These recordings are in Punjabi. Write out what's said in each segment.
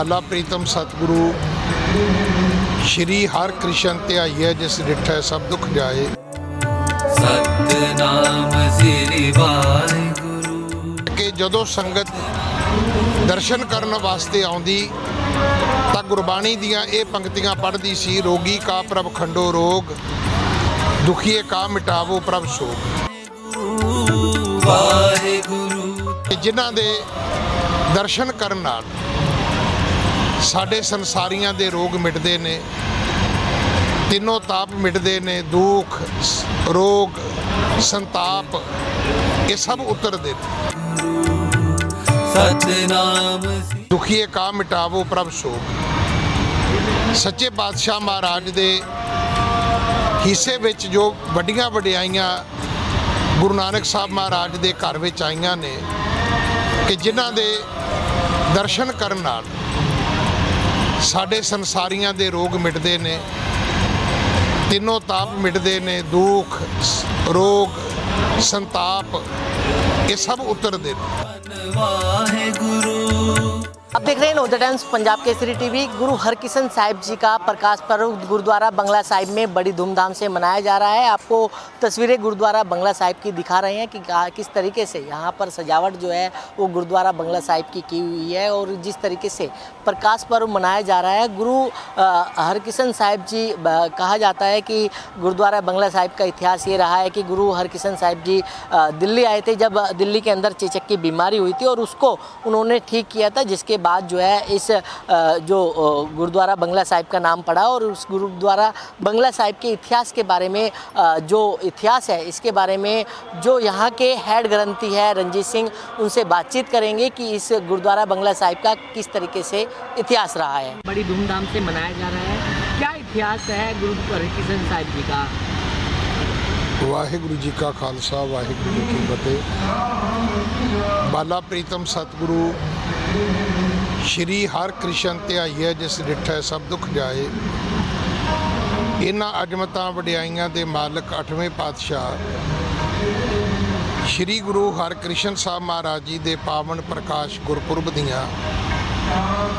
ਬਾਲਾ ਪ੍ਰੀਤਮ ਸਤਿਗੁਰੂ ਸ਼੍ਰੀ ਹਰਿ ਕ੍ਰਿਸ਼ਨ ਧਿਆਈਐ ਜਿਸ ਡਿਠੈ ਸਭ ਦੁੱਖ ਜਾਏ। ਸਤਨਾਮ ਸ੍ਰੀ ਵਾਹਿਗੁਰੂ। ਕਿ ਜਦੋਂ ਸੰਗਤ ਦਰਸ਼ਨ ਕਰਨ ਵਾਸਤੇ ਆਉਂਦੀ ਤਾਂ ਗੁਰਬਾਣੀ ਦੀਆਂ ਇਹ ਪੰਕਤੀਆਂ ਪੜ੍ਹਦੀ ਸੀ ਰੋਗੀ ਕਾ ਪ੍ਰਭ ਖੰਡੋ ਰੋਗ ਦੁਖੀਏ ਕਾ ਮਿਟਾਵੋ ਪ੍ਰਭ ਸੋਗ। ਵਾਹਿਗੁਰੂ। ਜਿਨ੍ਹਾਂ ਦੇ ਦਰਸ਼ਨ ਕਰਨ ਨਾਲ ਸਾਡੇ ਸੰਸਾਰੀਆਂ ਦੇ ਰੋਗ ਮਿਟਦੇ ਨੇ ਤਿੰਨੋਂ ਤਾਪ ਮਿਟਦੇ ਨੇ ਦੁੱਖ ਰੋਗ ਸੰਤਾਪ ਇਹ ਸਭ ਉਤਰਦੇ ਨੇ। ਸਤਨਾਮ ਦੁਖੀਏ ਕਾ ਮਿਟਾਵੋ ਪ੍ਰਭ ਸੋਗ। ਸੱਚੇ ਪਾਤਸ਼ਾਹ ਮਹਾਰਾਜ ਦੇ ਹਿੱਸੇ ਵਿੱਚ ਜੋ ਵੱਡੀਆਂ ਵਡਿਆਈਆਂ ਗੁਰੂ ਨਾਨਕ ਸਾਹਿਬ ਮਹਾਰਾਜ ਦੇ ਘਰ ਵਿੱਚ ਆਈਆਂ ਨੇ ਕਿ ਜਿਨ੍ਹਾਂ ਦੇ ਦਰਸ਼ਨ ਕਰਨ ਨਾਲ ਸਾਡੇ ਸੰਸਾਰੀਆਂ ਦੇ ਰੋਗ ਮਿਟਦੇ ਨੇ, ਤਿੰਨੋਂ ਤਾਪ ਮਿਟਦੇ ਨੇ, ਦੁੱਖ ਰੋਗ, ਸੰਤਾਪ, ਇਹ ਸਭ ਉਤਰਦੇ ਨੇ। ਵਾਹਿਗੁਰੂ आप देख रहे हैं नोदा टाइम्स, पंजाब केसरी टीवी, गुरु हरकिशन साहिब जी का प्रकाश पर्व गुरुद्वारा बंगला साहिब में बड़ी धूमधाम से मनाया जा रहा है। आपको तस्वीरें गुरुद्वारा बंगला साहिब की दिखा रहे हैं कि किस तरीके से यहाँ पर सजावट जो है, वो गुरुद्वारा बंगला साहिब की की हुई है और जिस तरीके से प्रकाश पर्व मनाया जा रहा है। गुरु हरकिशन साहिब जी कहा जाता है कि गुरुद्वारा बंगला साहिब का इतिहास ये रहा है कि गुरु हरकिशन साहिब जी दिल्ली आए थे जब दिल्ली के अंदर चेचक की बीमारी हुई थी और उसको उन्होंने ठीक किया था, जिसके बाद जो है इस जो गुरुद्वारा बंगला साहिब का नाम पड़ा और उस गुरुद्वारा बंगला साहिब के इतिहास के बारे में जो इतिहास है इसके बारे में जो यहाँ के हेड ग्रंथी है रंजीत सिंह उनसे बातचीत करेंगे कि इस गुरुद्वारा बंगला साहिब का किस तरीके से इतिहास रहा है। बड़ी धूमधाम से मनाया जा रहा है। क्या इतिहास है गुरु हरिकृष्ण साहिब जी का? वाहेगुरु जी का खालसा वाहेगुरु जी की फतेह। बाला प्रीतम सतगुरु ਸ਼੍ਰੀ ਹਰਿ ਕ੍ਰਿਸ਼ਨ ਧਿਆਈਐ ਜਿਸ ਡਿਠੈ ਸਭ ਦੁੱਖ ਜਾਏ। ਇਹਨਾਂ ਅਜਮਤਾਂ ਵਡਿਆਈਆਂ ਦੇ ਮਾਲਕ ਅਠਵੇਂ ਪਾਤਸ਼ਾਹ ਸ਼੍ਰੀ ਗੁਰੂ ਹਰਿਕ੍ਰਿਸ਼ਨ ਸਾਹਿਬ ਮਹਾਰਾਜ ਜੀ ਦੇ ਪਾਵਨ ਪ੍ਰਕਾਸ਼ ਗੁਰਪੁਰਬ ਦੀਆਂ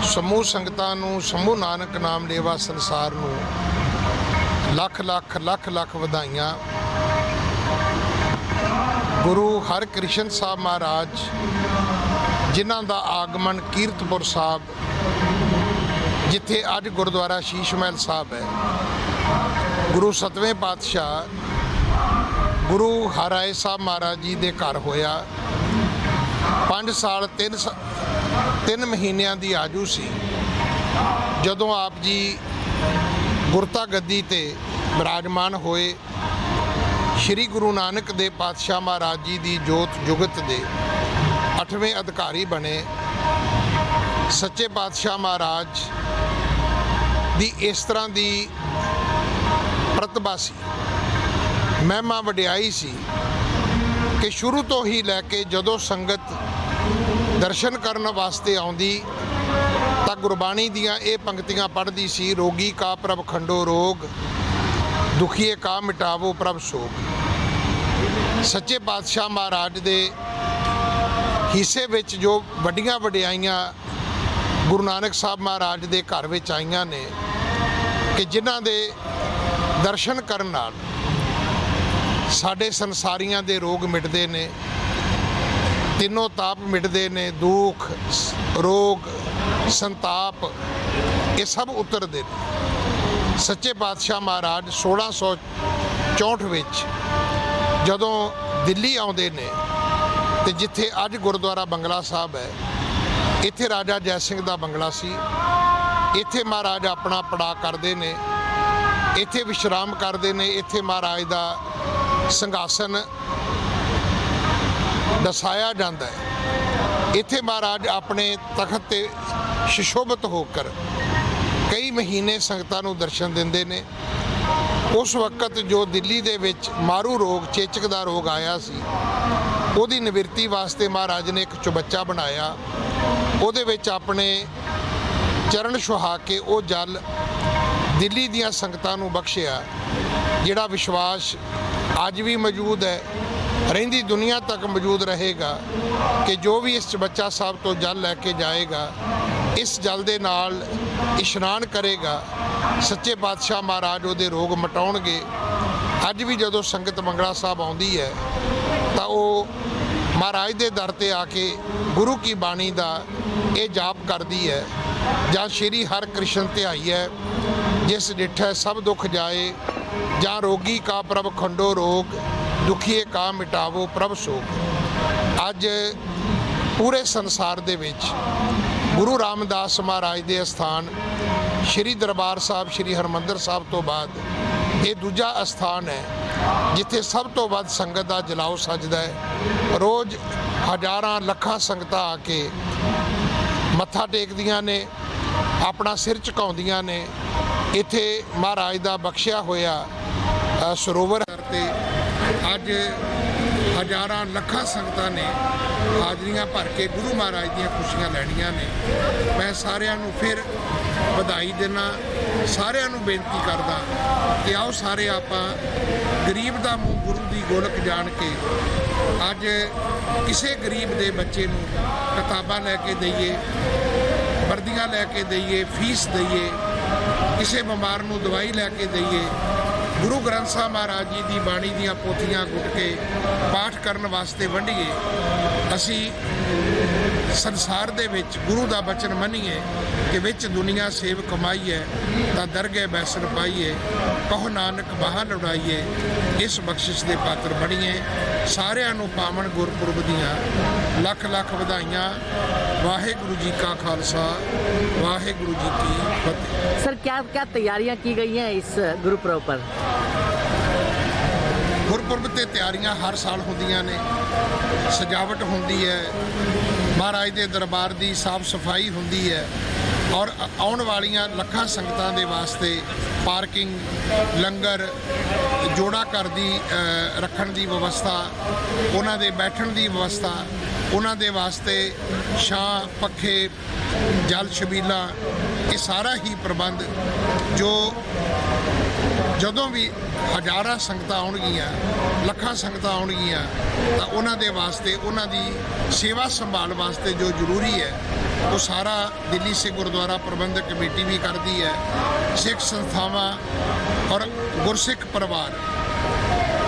ਸਮੂਹ ਸੰਗਤਾਂ ਨੂੰ, ਸਮੂਹ ਨਾਨਕ ਨਾਮ ਲੇਵਾ ਸੰਸਾਰ ਨੂੰ ਲੱਖ ਲੱਖ ਲੱਖ ਲੱਖ ਵਧਾਈਆਂ। ਗੁਰੂ ਹਰਕ੍ਰਿਸ਼ਨ ਸਾਹਿਬ ਮਹਾਰਾਜ ਜਿਨ੍ਹਾਂ ਦਾ ਆਗਮਨ ਕੀਰਤਪੁਰ ਸਾਹਿਬ, ਜਿੱਥੇ ਅੱਜ ਗੁਰਦੁਆਰਾ ਸ਼ੀਸ਼ ਮਹਿਲ ਸਾਹਿਬ ਹੈ। ਗੁਰੂ ਸਤਵੇਂ ਪਾਤਸ਼ਾਹ ਗੁਰੂ ਹਰਾਏ ਸਾਹਿਬ ਮਹਾਰਾਜ ਜੀ ਦੇ ਘਰ ਹੋਇਆ। 5 ਸਾਲ 3 3 ਮਹੀਨਿਆਂ ਦੀ ਆਜੂ ਸੀ। ਜਦੋਂ ਆਪ ਜੀ ਗੁਰਤਾ ਗੱਦੀ ਤੇ ਬਿਰਾਜਮਾਨ ਹੋਏ, ਸ਼੍ਰੀ ਗੁਰੂ ਨਾਨਕ ਦੇ ਪਾਤਸ਼ਾਹ ਮਹਾਰਾਜ ਜੀ ਦੀ ਜੋਤ ਜੁਗਤ ਦੇ 8ਵੇਂ ਅਧਿਕਾਰੀ ਬਣੇ ਸੱਚੇ ਪਾਤਸ਼ਾਹ ਮਹਾਰਾਜ ਦੀ ਇਸ ਤਰ੍ਹਾਂ ਦੀ ਪ੍ਰਤਿਭਾ ਸੀ। ਮਹਿਮਾ ਵਡਿਆਈ ਸੀ ਕਿ ਸ਼ੁਰੂ ਤੋਂ ਹੀ ਲੈ ਕੇ ਜਦੋਂ ਸੰਗਤ ਦਰਸ਼ਨ ਕਰਨ ਵਾਸਤੇ ਆਉਂਦੀ, ਤਾਂ ਗੁਰਬਾਣੀ ਦੀਆਂ ਇਹ ਪੰਕਤੀਆਂ ਪੜ੍ਹਦੀ ਸੀ, ਰੋਗੀ ਕਾ ਪ੍ਰਭ ਖੰਡੋ ਰੋਗ, ਦੁਖੀਏ ਕਾ ਮਿਟਾਵੋ ਪ੍ਰਭ ਸੋਗ। ਸੱਚੇ ਪਾਤਸ਼ਾਹ ਮਹਾਰਾਜ ਦੇ ਹਿੱਸੇ ਵਿੱਚ ਜੋ ਵੱਡੀਆਂ ਵਡਿਆਈਆਂ ਗੁਰੂ ਨਾਨਕ ਸਾਹਿਬ ਮਹਾਰਾਜ ਦੇ ਘਰ ਵਿੱਚ ਆਈਆਂ ਨੇ ਕਿ ਜਿਨ੍ਹਾਂ ਦੇ ਦਰਸ਼ਨ ਕਰਨ ਨਾਲ ਸਾਡੇ ਸੰਸਾਰੀਆਂ ਦੇ ਰੋਗ ਮਿਟਦੇ ਨੇ, ਤਿੰਨੋਂ ਤਾਪ ਮਿਟਦੇ ਨੇ, ਦੁੱਖ ਰੋਗ, ਸੰਤਾਪ, ਇਹ ਸਭ ਉਤਰਦੇ ਨੇ। ਸੱਚੇ ਪਾਤਸ਼ਾਹ ਮਹਾਰਾਜ 1664 ਵਿੱਚ ਜਦੋਂ ਦਿੱਲੀ ਆਉਂਦੇ ਨੇ ਤੇ ਜਿੱਥੇ ਅੱਜ ਗੁਰਦੁਆਰਾ ਬੰਗਲਾ ਸਾਹਿਬ ਹੈ, ਇੱਥੇ ਰਾਜਾ ਜੈ ਸਿੰਘ ਦਾ ਬੰਗਲਾ ਸੀ। ਇੱਥੇ ਮਹਾਰਾਜ ਆਪਣਾ ਪੜਾ ਕਰਦੇ ਨੇ, ਇੱਥੇ ਵਿਸ਼ਰਾਮ ਕਰਦੇ ਨੇ, ਇੱਥੇ ਮਹਾਰਾਜ ਦਾ ਸੰਘਾਸਨ ਦਸਾਇਆ ਜਾਂਦਾ ਹੈ। ਇੱਥੇ ਮਹਾਰਾਜ ਆਪਣੇ ਤਖਤ ਤੇ ਸ਼ਿਸ਼ੋਭਤ ਹੋ ਕਰ ਕਈ ਮਹੀਨੇ ਸੰਗਤਾਂ ਨੂੰ ਦਰਸ਼ਨ ਦਿੰਦੇ ਨੇ। ਉਸ ਵਕਤ ਜੋ ਦਿੱਲੀ ਦੇ ਵਿੱਚ ਮਾਰੂ ਰੋਗ, ਚੇਚਕ ਦਾ ਰੋਗ ਆਇਆ ਸੀ ਉਹਦੀ ਨਿਵਰਤੀ ਵਾਸਤੇ ਮਹਾਰਾਜ ਨੇ ਇੱਕ ਚੁਬੱਚਾ ਬਣਾਇਆ। ਉਹਦੇ ਵਿੱਚ ਆਪਣੇ ਚਰਨ ਛੁਹਾ ਕੇ ਉਹ ਜਲ ਦਿੱਲੀ ਦੀਆਂ ਸੰਗਤਾਂ ਨੂੰ ਬਖਸ਼ਿਆ। ਜਿਹੜਾ ਵਿਸ਼ਵਾਸ ਅੱਜ ਵੀ ਮੌਜੂਦ ਹੈ, ਰਹਿੰਦੀ ਦੁਨੀਆ ਤੱਕ ਮੌਜੂਦ ਰਹੇਗਾ ਕਿ ਜੋ ਵੀ ਇਸ ਬੱਚਾ ਸਾਹਿਬ ਤੋਂ ਜਲ ਲੈ ਕੇ ਜਾਏਗਾ, ਇਸ ਜਲ ਦੇ ਨਾਲ ਇਸ਼ਨਾਨ ਕਰੇਗਾ। ਸੱਚੇ ਪਾਤਸ਼ਾਹ ਮਹਾਰਾਜ ਉਹਦੇ ਰੋਗ ਮਟਾਉਣਗੇ। ਅੱਜ ਵੀ ਜਦੋਂ ਸੰਗਤ ਮੰਗਲਾ ਸਾਹਿਬ ਆਉਂਦੀ ਹੈ ਤਾਂ ਉਹ ਮਹਾਰਾਜ ਦੇ ਦਰ ਤੇ ਆ ਕੇ ਗੁਰੂ ਕੀ ਬਾਣੀ ਦਾ ਇਹ ਜਾਪ ਕਰਦੀ ਹੈ ਜਾਂ ਸ਼੍ਰੀ ਹਰਿ ਕ੍ਰਿਸ਼ਨ ਧਿਆਈ ਹੈ, ਜਿਸ ਡਿਠੈ ਸਭ ਦੁੱਖ ਜਾਏ, ਜਾਂ ਰੋਗੀ ਕਾ ਪ੍ਰਭ ਖੰਡੋ ਰੋਗ, ਦੁਖੀਏ ਕਾ ਮਿਟਾਵੋ ਪ੍ਰਭ ਸੋਗ। ਅੱਜ ਪੂਰੇ ਸੰਸਾਰ ਦੇ ਵਿੱਚ ਗੁਰੂ ਰਾਮਦਾਸ ਮਹਾਰਾਜ ਦੇ ਅਸਥਾਨ ਸ਼੍ਰੀ ਦਰਬਾਰ ਸਾਹਿਬ, ਸ਼੍ਰੀ ਹਰਮੰਦਰ ਸਾਹਿਬ ਤੋਂ ਬਾਅਦ ਇਹ ਦੂਜਾ ਅਸਥਾਨ ਹੈ, ਜਿੱਥੇ ਸਭ ਤੋਂ ਵੱਧ ਸੰਗਤ ਦਾ ਜਲਾਉ ਸਜਦਾ ਹੈ। ਰੋਜ਼ ਹਜ਼ਾਰਾਂ ਲੱਖਾਂ ਸੰਗਤਾਂ ਆ ਕੇ ਮੱਥਾ ਟੇਕਦੀਆਂ ਨੇ, ਆਪਣਾ ਸਿਰ ਝੁਕਾਉਂਦੀਆਂ ਨੇ। ਇੱਥੇ ਮਹਾਰਾਜ ਦਾ ਬਖਸ਼ਿਆ ਹੋਇਆ ਸਰੋਵਰ ਤੇ ਅੱਜ ਹਜ਼ਾਰਾਂ ਲੱਖਾਂ ਸੰਗਤਾਂ ਨੇ ਹਾਜ਼ਰੀਆਂ ਭਰ ਕੇ ਗੁਰੂ ਮਹਾਰਾਜ ਦੀਆਂ ਖੁਸ਼ੀਆਂ ਲੈਣੀਆਂ ਨੇ। ਮੈਂ ਸਾਰਿਆਂ ਨੂੰ ਫਿਰ ਵਧਾਈ ਦੇਣਾ ਸਾਰਿਆਂ ਨੂੰ ਬੇਨਤੀ ਕਰਦਾ ਕਿ ਆਓ ਸਾਰੇ ਆਪਾਂ ਗਰੀਬ ਦਾ ਮੂੰਹ ਗੁਰੂ ਦੀ ਗੋਲਕ ਜਾਣ ਕੇ ਅੱਜ ਕਿਸੇ ਗਰੀਬ ਦੇ ਬੱਚੇ ਨੂੰ ਕਿਤਾਬਾਂ ਲੈ ਕੇ ਦਈਏ, ਵਰਦੀਆਂ ਲੈ ਕੇ ਦਈਏ, ਫੀਸ ਦਈਏ, ਕਿਸੇ ਬਿਮਾਰ ਨੂੰ ਦਵਾਈ ਲੈ ਕੇ ਦਈਏ ਗੁਰੂ ਗ੍ਰੰਥ ਸਾਹਿਬ ਮਹਾਰਾਜ ਜੀ ਦੀ ਬਾਣੀ ਦੀਆਂ ਪੋਥੀਆਂ ਗੁੱਟ ਕੇ ਪਾਠ ਕਰਨ ਵਾਸਤੇ ਵੰਡੀਏ। ਅਸੀਂ ਸੰਸਾਰ ਦੇ ਵਿੱਚ ਗੁਰੂ ਦਾ ਬਚਨ ਮੰਨੀਏ ਕਿ ਵਿੱਚ ਦੁਨੀਆ ਸੇਵ ਕਮਾਈਏ ਤਾਂ ਦਰਗਹਿ ਬੈਸਣ ਪਾਈਏ ਕਹੋ ਨਾਨਕ ਬਾਹਾਂ ਲੜਾਈਏ ਇਸ ਬਖਸ਼ਿਸ਼ ਦੇ ਪਾਤਰ ਬਣੀਏ ਸਾਰਿਆਂ ਨੂੰ ਪਾਵਨ ਗੁਰਪੁਰਬ ਦੀਆਂ ਲੱਖ ਲੱਖ ਵਧਾਈਆਂ ਵਾਹਿਗੁਰੂ ਜੀ ਕਾ ਖਾਲਸਾ ਵਾਹਿਗੁਰੂ ਜੀ ਕੀ ਫਤਿਹ सर क्या क्या तैयारियां की गई हैं इस गुरुपर्व पर ਗੁਰਪੁਰਬ ਤੇ ਤਿਆਰੀਆਂ ਹਰ ਸਾਲ ਹੁੰਦੀਆਂ ਨੇ। ਸਜਾਵਟ ਹੁੰਦੀ ਹੈ। ਮਹਾਰਾਜ ਦੇ ਦਰਬਾਰ ਦੀ ਸਾਫ਼ ਸਫ਼ਾਈ ਹੁੰਦੀ ਹੈ ਔਰ ਆਉਣ ਵਾਲੀਆਂ ਲੱਖਾਂ ਸੰਗਤਾਂ ਦੇ ਵਾਸਤੇ ਪਾਰਕਿੰਗ, ਲੰਗਰ, ਜੋੜਾ ਘਰ ਦੀ ਰੱਖਣ ਦੀ ਵਿਵਸਥਾ, ਉਹਨਾਂ ਦੇ ਬੈਠਣ ਦੀ ਵਿਵਸਥਾ, ਉਹਨਾਂ ਦੇ ਵਾਸਤੇ ਛਾਂ, ਪੱਖੇ, ਜਲ ਛਬੀਲਾ ਇਹ ਸਾਰਾ ਹੀ ਪ੍ਰਬੰਧ ਜੋ ਜਦੋਂ ਵੀ ਹਜ਼ਾਰਾਂ ਸੰਗਤਾਂ ਆਉਣਗੀਆਂ, ਲੱਖਾਂ ਸੰਗਤਾਂ ਆਉਣਗੀਆਂ, ਤਾਂ ਉਹਨਾਂ ਦੇ ਵਾਸਤੇ, ਉਹਨਾਂ ਦੀ ਸੇਵਾ ਸੰਭਾਲ ਵਾਸਤੇ ਜੋ ਜ਼ਰੂਰੀ ਹੈ, ਉਹ ਸਾਰਾ ਦਿੱਲੀ ਸਿੱਖ ਗੁਰਦੁਆਰਾ ਪ੍ਰਬੰਧਕ ਕਮੇਟੀ ਵੀ ਕਰਦੀ ਹੈ, ਸਿੱਖ ਸੰਸਥਾਵਾਂ ਔਰ ਗੁਰਸਿੱਖ ਪਰਿਵਾਰ।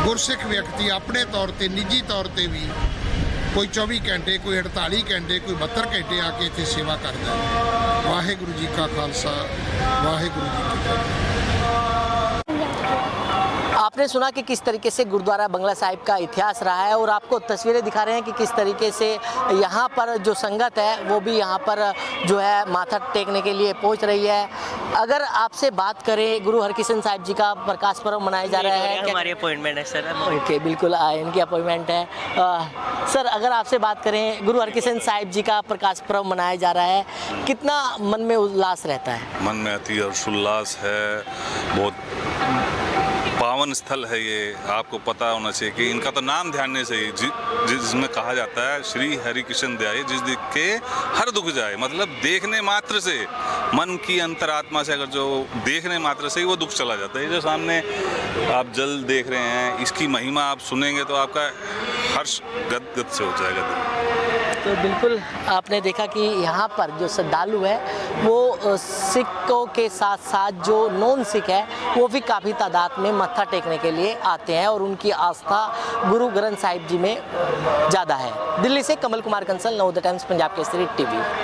ਗੁਰਸਿੱਖ ਵਿਅਕਤੀ ਆਪਣੇ ਤੌਰ ਤੇ, ਨਿੱਜੀ ਤੌਰ ਤੇ ਵੀ ਕੋਈ 24 ਘੰਟੇ, ਕੋਈ 48 ਘੰਟੇ, ਕੋਈ 72 ਘੰਟੇ ਆ ਕੇ ਇੱਥੇ ਸੇਵਾ ਕਰਦਾ ਹੈ। ਵਾਹਿਗੁਰੂ ਜੀ ਕਾ ਖਾਲਸਾ, ਵਾਹਿਗੁਰੂ ਜੀ ਕੀ ਫਤਿਹ। आपने सुना कि किस तरीके से गुरुद्वारा बंगला साहिब का इतिहास रहा है और आपको तस्वीरें दिखा रहे हैं कि किस तरीके से यहाँ पर जो संगत है वो भी यहाँ पर जो है माथा टेकने के लिए पहुँच रही है। अगर आपसे बात करें गुरु हरकिशन साहिब जी का प्रकाश पर्व मनाया जा रहा है। हमारी अपॉइंटमेंट है सर। ओके बिल्कुल आ, इनकी अपॉइंटमेंट है। आ, सर अगर आपसे बात करें गुरु हरकिशन साहिब जी का प्रकाश पर्व मनाया जा रहा है कितना मन में उल्लास रहता है? मन में अति हर्षोल्लास है बहुत पावन स्थल है ये आपको पता होना चाहिए कि इनका तो नाम ध्यान से ही जि, जिसमें कहा जाता है श्री हरि कृष्ण दयाई जिस दिख के हर दुख जाए मतलब देखने मात्र से मन की अंतरात्मा से अगर जो देखने मात्र से ही वो दुख चला जाता है। जो सामने आप जल देख रहे हैं इसकी महिमा आप सुनेंगे तो आपका हर्ष गद गद से हो जाएगा। तो बिल्कुल आपने देखा कि यहाँ पर जो श्रद्धालु है, वो सिखों के साथ साथ जो नॉन सिख है, वो भी काफ़ी तादाद में मत्था टेकने के लिए आते हैं और उनकी आस्था गुरु ग्रंथ साहिब जी में ज़्यादा है। दिल्ली से कमल कुमार कंसल, नवोदय टाइम्स, पंजाब केसरी टीवी।